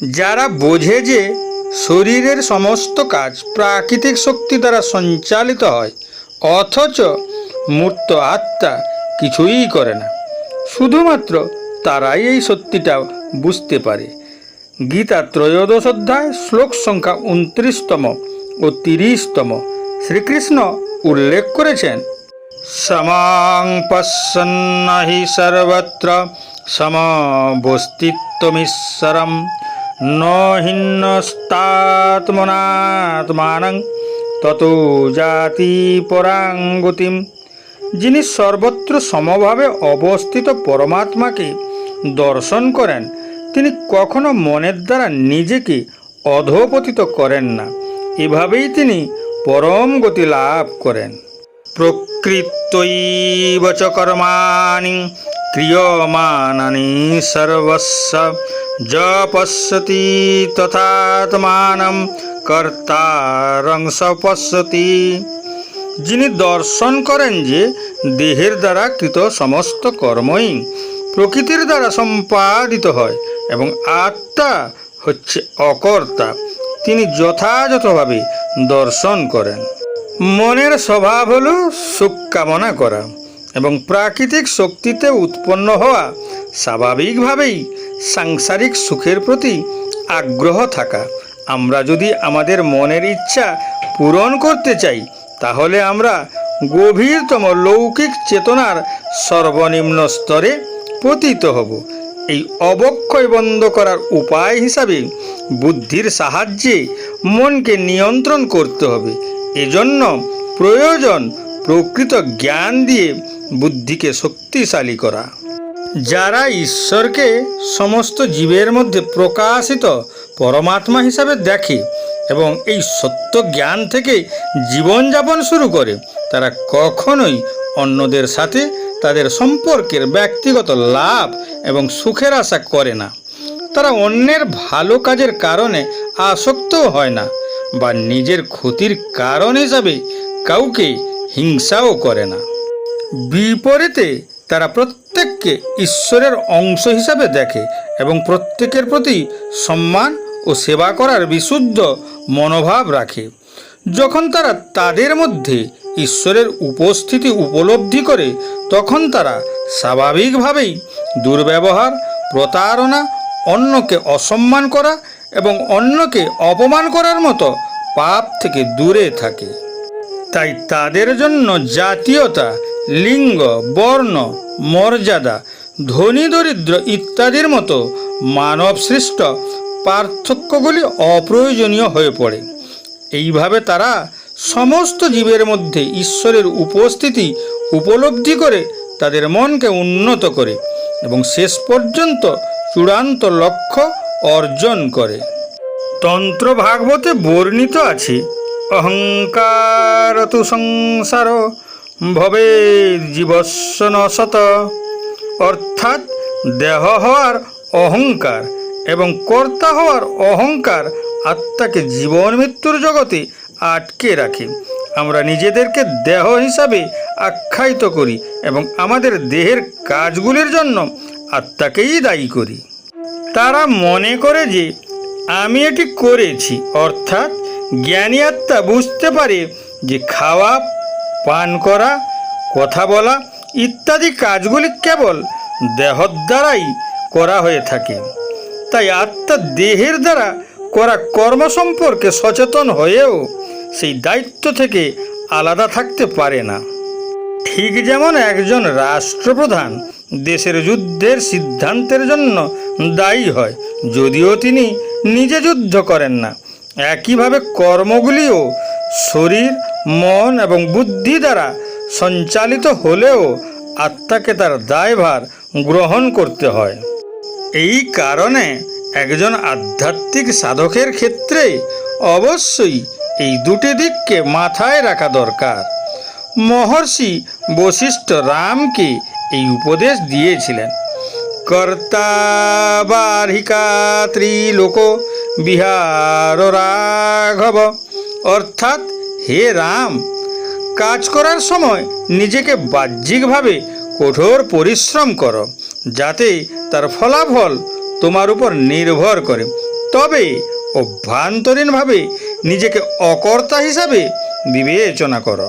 যারা বোঝে যে শরীরের সমস্ত কাজ প্রাকৃতিক শক্তি দ্বারা সঞ্চালিত হয়, অথচ মূর্ত আত্মা কিছুই করে না। শুধুমাত্র তারাই এই সত্যিটা বুঝতে পারে। গীতা ত্রয়োদশ অধ্যায়, শ্লোক সংখ্যা উনত্রিশতম ও তিরিশতম শ্রীকৃষ্ণ উল্লেখ করেছেন, সমাং পশ্যন্ন হি সর্বত্র সমবস্তিত্বমীশ্বরম ন হিন্নস্তাত্মনাত্মানং ততো জাতি পরাঙ্গতিম যিনি সর্বত্র সমভাবে অবস্থিত পরমাত্মাকে দর্শন করেন তিনি কখনো মনের দ্বারা নিজেকে অধপতিত করেন না এভাবেই তিনি পরম গতি লাভ করেন প্রকৃতৈব কর্মাণি ক্রিয়মানানি সর্বস্ব য পশ্যতি তথাত্মানম কর্তারং স যিনি দর্শন করেন যে দেহের দ্বারা কৃত সমস্ত কর্মই প্রকৃতির দ্বারা সম্পাদিত হয় এবং আত্মা হচ্ছে অকর্তা। তিনি যথাযথভাবে দর্শন করেন। মনের স্বভাব হল সুখ কামনা করা। এবং প্রাকৃতিক শক্তিতে উৎপন্ন হওয়া স্বাভাবিকভাবেই সাংসারিক সুখের প্রতি আগ্রহ থাকা। আমরা যদি আমাদের মনের ইচ্ছা পূরণ করতে চাই, তাহলে আমরা গভীরতম লৌকিক চেতনার সর্বনিম্ন স্তরে পতিত হব। এই অবক্ষয় বন্ধ করার উপায় হিসাবে বুদ্ধির সাহায্যে মনকে নিয়ন্ত্রণ করতে হবে। এজন্য প্রয়োজন প্রকৃত জ্ঞান দিয়ে বুদ্ধিকে শক্তিশালী করা। যারা ঈশ্বরকে সমস্ত জীবের মধ্যে প্রকাশিত পরমাত্মা হিসাবে দেখে এবং এই সত্য জ্ঞান থেকে জীবনযাপন শুরু করে, তারা কখনোই অন্যদের সাথে তাদের সম্পর্কের ব্যক্তিগত লাভ এবং সুখের আশা করে না। তারা অন্যের ভালো কাজের কারণে আসক্তও হয় না বা নিজের ক্ষতির কারণ হিসাবে কাউকে হিংসাও করে না। বিপরীতে তারা প্রত্যেককে ঈশ্বরের অংশ হিসাবে দেখে এবং প্রত্যেকের প্রতি সম্মান ও সেবা করার বিশুদ্ধ মনোভাব রাখে। যখন তারা তাদের মধ্যে ঈশ্বরের উপস্থিতি উপলব্ধি করে, তখন তারা স্বাভাবিকভাবেই দুর্ব্যবহার, প্রতারণা, অন্যকে অসম্মান করা এবং অন্যকে অপমান করার মতো পাপ থেকে দূরে থাকে। তাই তাদের জন্য জাতীয়তা লিঙ্গ, বর্ণ, মর্যাদা, ধনী, দরিদ্র ইত্যাদির মতো মানব সৃষ্ট পার্থক্যগুলি অপ্রয়োজনীয় হয়ে পড়ে। এইভাবে তারা সমস্ত জীবের মধ্যে ঈশ্বরের উপস্থিতি উপলব্ধি করে তাদের মনকে উন্নত করে এবং শেষ পর্যন্ত চূড়ান্ত লক্ষ্য অর্জন করে। তন্ত্র ভাগবতে বর্ণিত আছে অহংকার তু সংসার ভবে জীবস্ব নশত। অর্থাৎ দেহ হওয়ার অহংকার এবং কর্তা হওয়ার অহংকার আত্মাকে জীবন মৃত্যুর জগতে আটকে রাখে। আমরা নিজেদেরকে দেহ হিসাবে আখ্যায়িত করি এবং আমাদের দেহের কাজগুলির জন্য আত্মাকেই দায়ী করি। তারা মনে করে যে আমি এটি করেছি। অর্থাৎ জ্ঞানী আত্মা বুঝতে পারে যে খাওয়া পান করা, কথা বলা ইত্যাদি কাজগুলি কেবল দেহর দ্বারাই করা হয়ে থাকে। তাই আত্মা দেহের দ্বারা করা কর্ম সম্পর্কে সচেতন হয়েও সেই দায়িত্ব থেকে আলাদা থাকতে পারে না। ঠিক যেমন একজন রাষ্ট্রপ্রধান দেশের যুদ্ধের সিদ্ধান্তের জন্য দায়ী হয়, যদিও তিনি নিজে যুদ্ধ করেন না। একইভাবে কর্মগুলিও শরীর মন এবং বুদ্ধি দ্বারা সঞ্চালিত হলেও আত্মাকে তার দায়ভার গ্রহণ করতে হয়। এই কারণে একজন আধ্যাত্মিক সাধকের ক্ষেত্রে অবশ্যই এই দুটি দিককে মাথায় রাখা দরকার। মহর্ষি বশিষ্ঠ রামকে এই উপদেশ দিয়েছিলেন, কর্তা বার্হিকা ত্রিলোক বিহার রাঘব। অর্থাৎ হে রাম, কাজ করার সময় নিজেকে বাহ্যিকভাবে কঠোর পরিশ্রম করো, যাতে তার ফলাফল তোমার উপর নির্ভর করে। তবে অভ্যন্তরীণভাবে নিজেকে অকর্তা হিসাবে বিবেচনা করো।